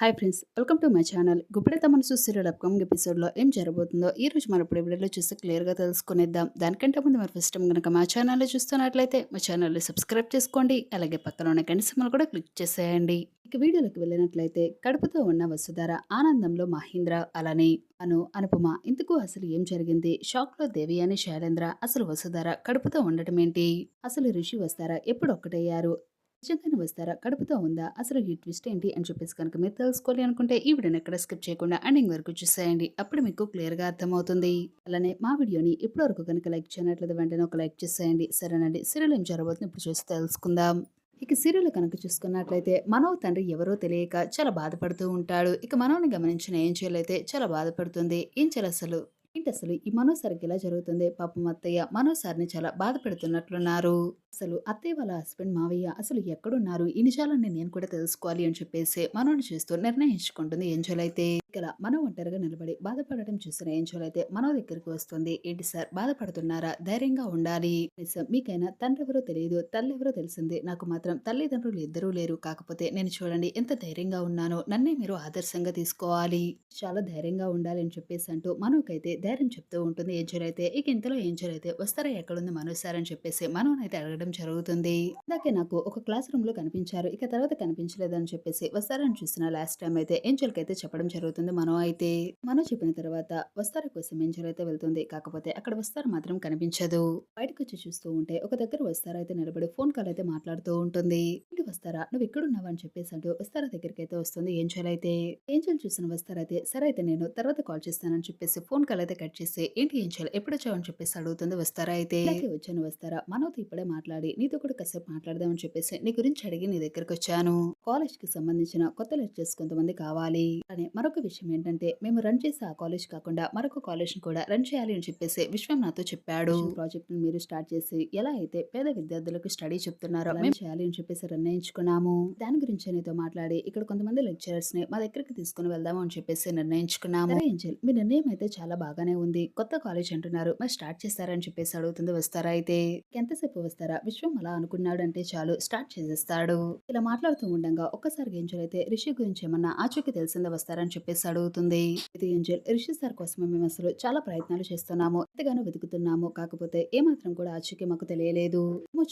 Hi friends welcome to my channel. Guppedantha Manasu serial upcoming ఎపిసోడ్లో ఏం జరగబోతుందో ఈ రోజు మన ఇప్పుడు వీడియోలో చూస్తే క్లియర్గా తెలుసుకునేద్దాం. దానికంటే ముందు మరి ఫస్ట్ టైం కనుక మా ఛానల్లో చూస్తున్నట్లయితే మా ఛానల్ని సబ్స్క్రైబ్ చేసుకోండి. అలాగే పక్కన ఉన్న గంట సింబల్ కూడా క్లిక్ చేసేయండి. ఇక వీడియోలోకి వెళ్ళినట్లయితే కడుపుతో ఉన్న వసుధార ఆనందంలో మహీంద్ర అలానే అను అనుపమ ఇందుకు అసలు ఏం జరిగింది? షాక్లో దేవి అని శైలేంద్ర అసలు వసుధార కడుపుతో ఉండటం ఏంటి? అసలు ఋషి వస్తారా ఎప్పుడు ఒక్కటయ్యారు? నిజంగానే వస్తారా? కడుపుతో ఉందా? అసలు ఈ ట్విస్ట్ ఏంటి అని చెప్పేసి కనుక మీరు తెలుసుకోవాలి అనుకుంటే ఈ వీడియోని ఎక్కడ స్కిప్ చేయకుండా ఎండింగ్ వరకు చూసేయండి. అప్పుడు మీకు క్లియర్గా అర్థమవుతుంది. అలానే మా వీడియోని ఇప్పటివరకు కనుక లైక్ చేయనట్లయితే వెంటనే ఒక లైక్ చేసేయండి. సరేనండి. సీరియల్ ఏం జరగబోతుంది ఇప్పుడు చూసి తెలుసుకుందాం. ఇక సీరియల్ కనుక చూసుకున్నట్లయితే మనవ తండ్రి ఎవరో తెలియక చాలా బాధపడుతూ ఉంటాడు. ఇక మనోని గమనించిన ఏం చేయలైతే చాలా బాధపడుతుంది. ఏం చేయాలి అసలు? ఏంటి అసలు ఈ మనో సార్కి ఇలా జరుగుతుంది? పాపం అత్తయ్య మనోసారిని చాలా బాధ పెడుతున్నట్లున్నారు. అసలు అత్తయ్య వాళ్ళ హస్బెండ్ మావయ్య అసలు ఎక్కడున్నారు? ఈ నిజాలన్నీ నేను కూడా తెలుసుకోవాలి అని చెప్పేసి మనోని చేస్తూ నిర్ణయించుకుంటుంది ఏంజల్ అయితే. ఇక్కడ మనో ఒంటరిగా నిలబడి బాధపడటం చూసిన ఏంజల్ అయితే మనో దగ్గరికి వస్తుంది. ఏంటి సార్? బాధపడుతున్నారా? ధైర్యంగా ఉండాలి. నిజం మీకైనా తండ్రి ఎవరో తెలియదు. తల్లి ఎవరో తెలిసింది. నాకు మాత్రం తల్లిదండ్రులు ఇద్దరూ లేరు. కాకపోతే నేను చూడండి ఎంత ధైర్యంగా ఉన్నానో. నన్నే మీరు ఆదర్శంగా తీసుకోవాలి. చాలా ధైర్యంగా ఉండాలి అని చెప్పేసి అంటూ మనోకైతే ధైర్యం చెప్తూ ఉంటుంది. ఏంజల్ అయితే ఇక ఇంతలో ఏంజల్ అయితే వస్తారా? ఎక్కడుంది మనో సార్? అని చెప్పేసి మనోనైతే అడగడం జరుగుతుంది. ఇందాకే నాకు ఒక క్లాస్ రూమ్లో కనిపించారు. ఇక తర్వాత కనిపించలేదని చెప్పేసి వస్తారని చూసిన లాస్ట్ టైం అయితే ఏంజల్కి అయితే చెప్పడం జరుగుతుంది. మనం అయితే మనం చెప్పిన తర్వాత వస్తారా కోసం ఏంజల్ అయితే వెళ్తుంది. కాకపోతే అక్కడ వస్తారు మాత్రం కనిపించదు. బయటకు వచ్చి చూస్తూ ఉంటే ఒక దగ్గర వస్తారా అయితే నిలబడి ఫోన్ కాల్ అయితే మాట్లాడుతూ ఉంటుంది. ఇంటి వస్తారా? నువ్వు ఎక్కడున్నావు అని చెప్పేసి అంటూ వస్తారా దగ్గరికి అయితే వస్తుంది ఏంజల్ అయితే? ఏంజల్ చూసిన వస్తారా అయితే సరే అయితే నేను తర్వాత కాల్ చేస్తానని చెప్పేసి ఫోన్ కాల్ అయితే కట్ చేసి ఏంటి ఏంజల్? ఎప్పుడు వచ్చావు అని చెప్పేసి అడుగుతుంది వస్తారా అయితే? వచ్చాను వస్తారా? మనోతో ఇప్పుడే మాట్లాడి నీతో కూడా కాసేపు మాట్లాడదామని చెప్పేసి నీ గురించి అడిగి నీ దగ్గరకు వచ్చాను కాలేజ్కి సంబంధించిన కొత్త లెక్చర్స్ కొంతమంది కావాలి. అని మరొక విషయం ఏంటంటే మేము రన్ చేసే ఆ కాలేజ్ కాకుండా మరొక కాలేజ్ని కూడా రన్ చేయాలి అని చెప్పేసి విశ్వం నాతో చెప్పాడు. ప్రాజెక్ట్ని మీరు స్టార్ట్ చేసి ఎలా అయితే పేద విద్యార్థులకు స్టడీ చెప్తున్నారో మేము చేయాలి అని చెప్పేసి నిర్ణయించుకున్నాము దాని గురించి నీతో మాట్లాడి ఇక్కడ కొంతమంది లెక్చరర్స్ని మా దగ్గరికి తీసుకుని వెళ్దాము అని చెప్పేసి నిర్ణయించుకున్నాము. ఏంజల్ మీ నిర్ణయం అయితే చాలా బాగానే ఉంది. కొత్త కాలేజ్ అంటున్నారు మరి స్టార్ట్ చేస్తారని చెప్పేసి అడుగుతుంది వస్తారా అయితే? ఎంతసేపు వస్తారా? విశ్వం అలా అనుకున్నాడు అంటే చాలు స్టార్ట్ చేసేస్తాడు. ఇలా మాట్లాడుతూ ఉండగా ఒక్కసారి ఏంజల్ అయితే రిషి గురించి ఏమన్నా ఆచూకి తెలిసిందే వస్తారని చెప్పేసి అడుగుతుంది. ఇది ఏంజల్ రిషి సార్ కోసమే మేము అసలు చాలా ప్రయత్నాలు చేస్తున్నాము. ఎంతగానో వెతుకుతున్నాము. కాకపోతే ఏమాత్రం కూడా ఆచూకి మాకు తెలియలేదు.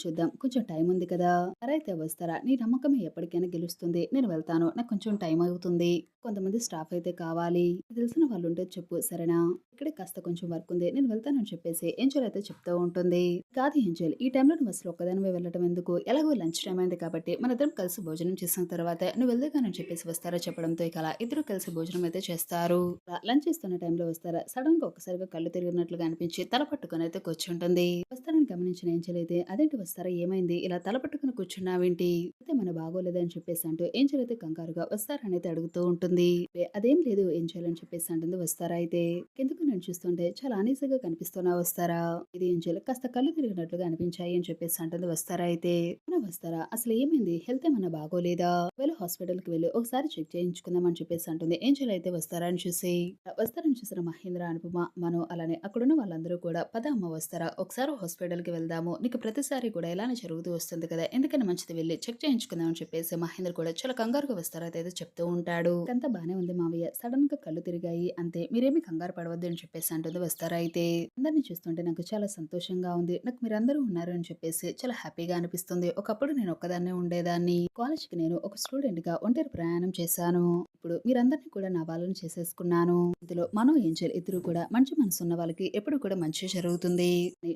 చూద్దాం. కొంచెం టైం ఉంది కదా. అయితే వస్తారా? నీ నమ్మకమే ఎప్పటికైనా గెలుస్తుంది. నేను వెళ్తాను. నాకు కొంచెం టైం అవుతుంది. కొంతమంది స్టాఫ్ అయితే కావాలి. తెలిసిన వాళ్ళు ఉంటే చెప్పు సరేనా? ఇక్కడే కాస్త కొంచెం వర్క్ ఉంది. నేను వెళ్తానని చెప్పేసి ఏంజల్ అయితే చెప్తూ ఉంటుంది. కాదు ఏంజల్ ఈ టైంలో నువ్వు అసలు ఒక్కదానివే వెళ్ళటం ఎందుకు? ఎలాగో లంచ్ టైం అయింది కాబట్టి మన ఇద్దరం కలిసి భోజనం చేసిన తర్వాత నువ్వు వెళ్దానని చెప్పేసి వస్తారా చెప్పడంతో ఇక ఇద్దరు కలిసి భోజనం అయితే చేస్తారు. లంచ్ చేస్తున్న టైంలో వస్తారా? సడన్గా ఒక్కసారిగా కళ్ళు తిరిగినట్లుగా అనిపించి తల పట్టుకుని అయితే కూర్చుంటుంది. వస్తారని గమనించిన ఏంజల్ అయితే అదేంటి వస్తారా? ఏమైంది? ఇలా తల పట్టుకుని కూర్చున్నావేంటి? అయితే మన బాగోలేదని చెప్పేసి అంటూ ఏంజల్ అయితే కంగారుగా వస్తారని అయితే అడుగుతూ ఉంటుంది. అదేం లేదు ఏం చేయాలని చెప్పేసి అంటుంది. వస్తారా అయితే? ఎందుకు నేను చూస్తుంటే? చాలా అనీసీగా కనిపిస్తున్నా వస్తారా? ఇది ఏం చేయాలి కాస్త కళ్ళు తిరిగినట్లుగా అనిపించాయి అని చెప్పేసి అంటుంది. వస్తారా అయితే? వస్తారా? అసలు ఏమైంది? హెల్త్ ఏమన్నా బాగోలేదా? వెళ్ళి హాస్పిటల్కి వెళ్ళి ఒకసారి చెక్ చేయించుకుందాం అని చెప్పేసి అంటుంది. ఏం చేయాలి అయితే వస్తారని చూసి వస్తారని చూసిన మహేంద్ర అనుపమ మనం అలానే అక్కడున్న వాళ్ళందరూ కూడా పద అమ్మ వస్తారా? ఒకసారి హాస్పిటల్కి వెళ్దాము. నీకు ప్రతిసారి కూడా ఇలానే జరుగుతూ వస్తుంది కదా ఎందుకని మంచిది వెళ్ళి చెక్ చేయించుకుందాం అని చెప్పేసి మహేంద్ర కూడా చాలా కంగారుగా వస్తారా అయితే చెప్తూ ఉంటాడు. అంతా బానే ఉంది మావయ్య. సడన్గా కళ్ళు తిరిగాయి. అంతే. మీరేమి కంగారు పడవద్దు అని చెప్పేసి అంటుంది వస్తారా అయితే. అందరిని చూస్తుంటే నాకు చాలా సంతోషంగా ఉంది. నాకు మీరందరూ ఉన్నారు అని చెప్పేసి చాలా హ్యాపీగా అనిపిస్తుంది. ఒకప్పుడు నేను ఒక్కదాన్నే ఉండేదాన్ని. కాలేజ్కి నేను ఒక స్టూడెంట్గా ఒంటరి ప్రయాణం చేశాను. ఇప్పుడు మీరందరినీ కూడా నా వాళ్ళని చేసేసుకున్నాను. ఇందులో మనం ఏంజల్ ఇద్దరు కూడా మంచి మనసు ఉన్న వాళ్ళకి ఎప్పుడు కూడా మంచి జరుగుతుంది.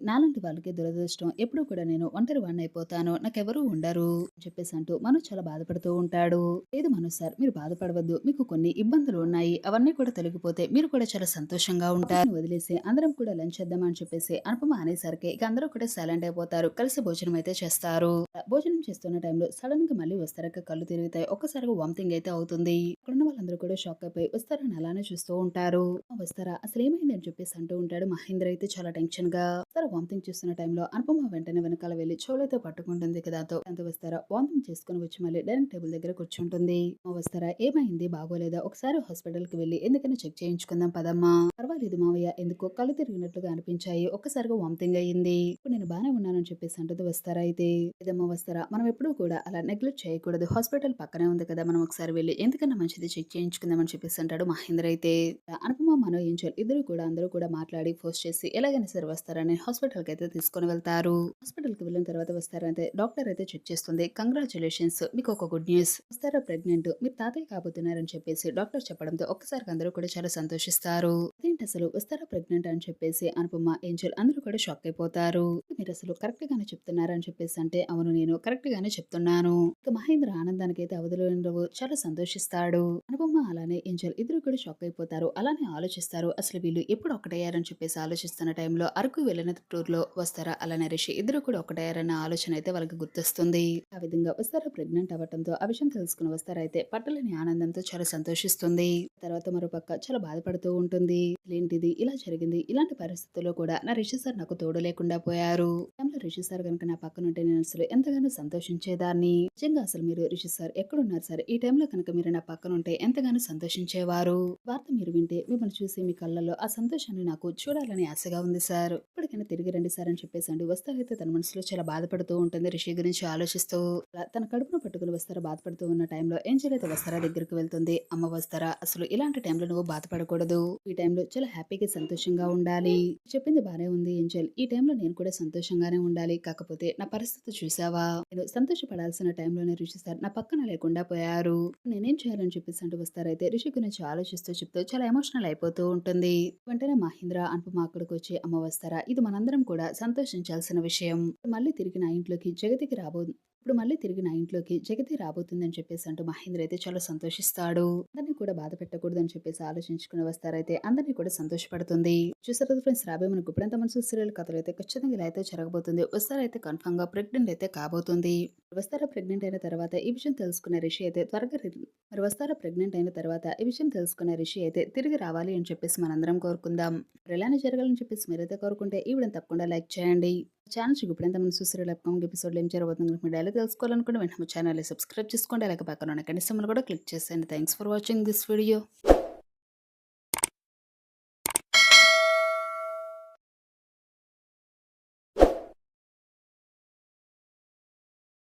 నాలాంటి వాళ్ళకి దురదృష్టం ఎప్పుడు కూడా నేను ఒంటరి వాడిని అయిపోతాను నాకెవరూ ఉండరు అని చెప్పేసి అంటూ మనో చాలా బాధపడుతూ ఉంటాడు. లేదు మను సార్ మీరు బాధపడవద్దు. మీకు కొన్ని ఇబ్బందులు ఉన్నాయి. అవన్నీ కూడా తొలగిపోతే మీరు కూడా చాలా సంతోషంగా ఉంటారు. వదిలేసి అందరం కూడా లంచ్ చేద్దామని చెప్పేసి అనుపమ అనేసరికి ఇక అందరూ కూడా సైలెంట్ అయిపోతారు. కలిసి భోజనం అయితే చేస్తారు. భోజనం చేస్తున్న టైంలో సడన్గా మళ్ళీ వస్తారక కళ్ళు తిరుగుతాయి. ఒక్కసారిగా వామిటింగ్ అయితే అవుతుంది. అక్కడున్న వాళ్ళందరూ కూడా షాక్ ఇకపై వస్తారని అలానే చూస్తూ ఉంటారు. వస్తారా? అసలు ఏమైంది అని చెప్పేసి అంటూ ఉంటాడు మహేంద్ర అయితే చాలా టెన్షన్గా వస్తారా? వామిటింగ్ చేస్తున్న టైంలో అనుపమ వెంటనే వెనకాల వెళ్ళి చెవులైతే పట్టుకుంటుంది కదా! అంత ఎంత వస్తారా? వామిటింగ్ చేసుకుని వచ్చి మళ్ళీ డైనింగ్ టేబుల్ దగ్గర కూర్చుంటుంది. వస్తారా? ఏమైంది? బాగోలేదా? ఒకసారి హాస్పిటల్కి వెళ్ళి ఎందుకైనా చెక్ చేయించుకుందాం పదమ్మా. పర్వాలేదు మావయ్య ఎందుకో కళ్ళు తిరిగినట్లుగా అనిపించాయి. ఒక్కసారిగా వామిటింగ్ అయ్యింది. ఇప్పుడు నేను బానే ఉన్నానని చెప్పేసి అంటుంది వస్తారా అయితే? ఇదమ్మా వస్తారా? మనం ఎప్పుడూ కూడా అలా నెగ్లెక్ట్ చేయకూడదు. హాస్పిటల్ పక్కనే ఉంది కదా! మనం ఒకసారి వెళ్ళి ఎందుకన్నా మంచిది చెక్ చేయించుకుందామని చెప్పేసి చూపిస్తుంటాడు మహేంద్ర అయితే. అనుపమ మనో ఏంజల్ ఇద్దరు కూడా అందరూ కూడా మాట్లాడి ఫోర్స్ చేసి ఎలాగైనా సరే వస్తారని హాస్పిటల్కి అయితే తీసుకొని వెళ్తారు. హాస్పిటల్కి వెళ్ళిన తర్వాత వస్తారంటే డాక్టర్ అయితే చెక్ చేస్తుంది. కంగ్రాచులేషన్స్! మీకు ఒక గుడ్ న్యూస్! వస్తారా ప్రెగ్నెంట్? మీరు తాతయ్య కాబోతున్నారని చెప్పేసి డాక్టర్ చెప్పడంతో ఒక్కసారి అందరూ కూడా చాలా సంతోషిస్తారు. అదేంటి అసలు? వస్తారా ప్రెగ్నెంట్? అని చెప్పేసి అనుపమ ఏంజల్ అందరూ కూడా షాక్ అయిపోతారు. మీరు అసలు కరెక్ట్ గానే చెప్తున్నారని చెప్పేసి అంటే అవును నేను కరెక్ట్ గానే చెప్తున్నాను. ఇక మహేంద్ర ఆనందానికి అయితే అవధులు చాలా సంతోషిస్తాడు. అనుపమ అలానే ఏంజల్ ఇద్దరు కూడా షాక్ అయిపోతారు. అలానే ఆలోచిస్తారు. అసలు వీళ్ళు ఎప్పుడు ఒకటయ్యారని చెప్పేసి ఆలోచిస్తున్న టైంలో అరకు వెళ్ళిన టూర్లో వస్తారా? అలానే రిషి ఇద్దరు కూడా ఒకటయ్యారన్న ఆలోచన అయితే వాళ్ళకి గుర్తొస్తుంది. ఆ విధంగా వస్తారా? ప్రెగ్నెంట్ అవ్వడంతో ఆ విషయం తెలుసుకుని వస్తారా? అయితే పట్టలేని ఆనందంతో చాలా సంతోషిస్తుంది. తర్వాత మరోపక్క చాలా బాధపడుతూ ఉంటుంది. ఏంటిది ఇలా జరిగింది. ఇలాంటి పరిస్థితుల్లో కూడా నా రిషి సార్ నాకు తోడు లేకుండా పోయారు. టైంలో రిషి సార్ కనుక నా పక్కన ఉంటే నేను అసలు ఎంతగానో సంతోషించేదాన్ని. నిజంగా అసలు మీరు రిషి సార్ ఎక్కడున్నారు సార్? ఈ టైంలో కనుక మీరు నా పక్కన ఉంటే ఎంతగానో సంతోషం సంతోషించేవారు. వార్త మీరు వింటే మిమ్మల్ని చూసి మీ కళ్ళల్లో ఆ సంతోషాన్ని నాకు చూడాలని ఆశగా ఉంది సార్. ఇప్పటికైనా తిరిగి రండి సార్ అని చెప్పేసి అండి. వస్తారైతే తన మనసులో చాలా బాధపడుతూ ఉంటుంది. రిషి గురించి ఆలోచిస్తూ తన కడుపును పట్టుకుని వస్తారా బాధపడుతూ ఉన్న టైంలో ఏంజల్ అయితే వస్తారా దగ్గరికి వెళ్తుంది. అమ్మ వస్తారా? అసలు ఇలాంటి టైంలో నువ్వు బాధపడకూడదు. ఈ టైంలో చాలా హ్యాపీగా సంతోషంగా ఉండాలి. చెప్పింది బానే ఉంది ఏంజల్. ఈ టైంలో నేను కూడా సంతోషంగానే ఉండాలి. కాకపోతే నా పరిస్థితి చూసావా? నేను సంతోషపడాల్సిన టైంలోనే రిషి సార్ నా పక్కన లేకుండా పోయారు. నేనేం చేయాలని చెప్పేసి అంటూ వస్తారైతే అభిషేక్ గురించి ఆలోచిస్తూ చెప్తూ చాలా ఎమోషనల్ అయిపోతూ ఉంటుంది. వెంటనే మహేంద్ర అనుపమ అక్కడికి వచ్చి అమ్మ వస్తారా ఇది మనందరం కూడా సంతోషించాల్సిన విషయం. మళ్ళీ తిరిగి నా ఇంట్లోకి జగతికి రాబో ఇప్పుడు మళ్ళీ తిరిగి నా ఇంట్లోకి జగతి రాబోతుందని చెప్పేసి అంటూ మహేంద్ర అయితే చాలా సంతోషిస్తాడు. అందరినీ కూడా బాధ పెట్టకూడదు అని చెప్పేసి ఆలోచించుకుని వస్తారైతే అందరినీ కూడా సంతోషపడుతుంది. చూసారు ఫ్రెండ్స్ రాబోయే మనకు ఇప్పుడంత మనసు సీరియల్ కథలు అయితే ఖచ్చితంగా ఇలా అయితే జరగబోతుంది. వస్తారైతే కన్ఫర్మ్గా ప్రెగ్నెంట్ అయితే కాబోతుంది. వస్తారా ప్రెగ్నెంట్ అయిన తర్వాత ఈ విషయం తెలుసుకున్న రిషి అయితే త్వరగా మరి వస్తారా ప్రెగ్నెంట్ అయిన తర్వాత? ఈ విషయం తెలుసుకున్న రిషి అయితే తిరిగి రావాలి అని చెప్పేసి మనందరం కోరుకుందాం. మరి ఎలానే జరగాలని చెప్పేసి మీరైతే కోరుకుంటే ఈ తప్పకుండా లైక్ చేయండి. ఛానల్ ఇప్పుడంతా మనం చూసారు అప్కమింగ్ ఎపిసోడ్లో ఏం జరగబోతుంది మీరు డైలీ తెలుసుకోవాలనుకుంటే వెంటనే ఛానల్ సబ్స్క్రైబ్ చేసుకోండి. అలాగే పక్కన ఉన్న కనీసం కూడా క్లిక్ చేసేయండి. Thanks for watching this video.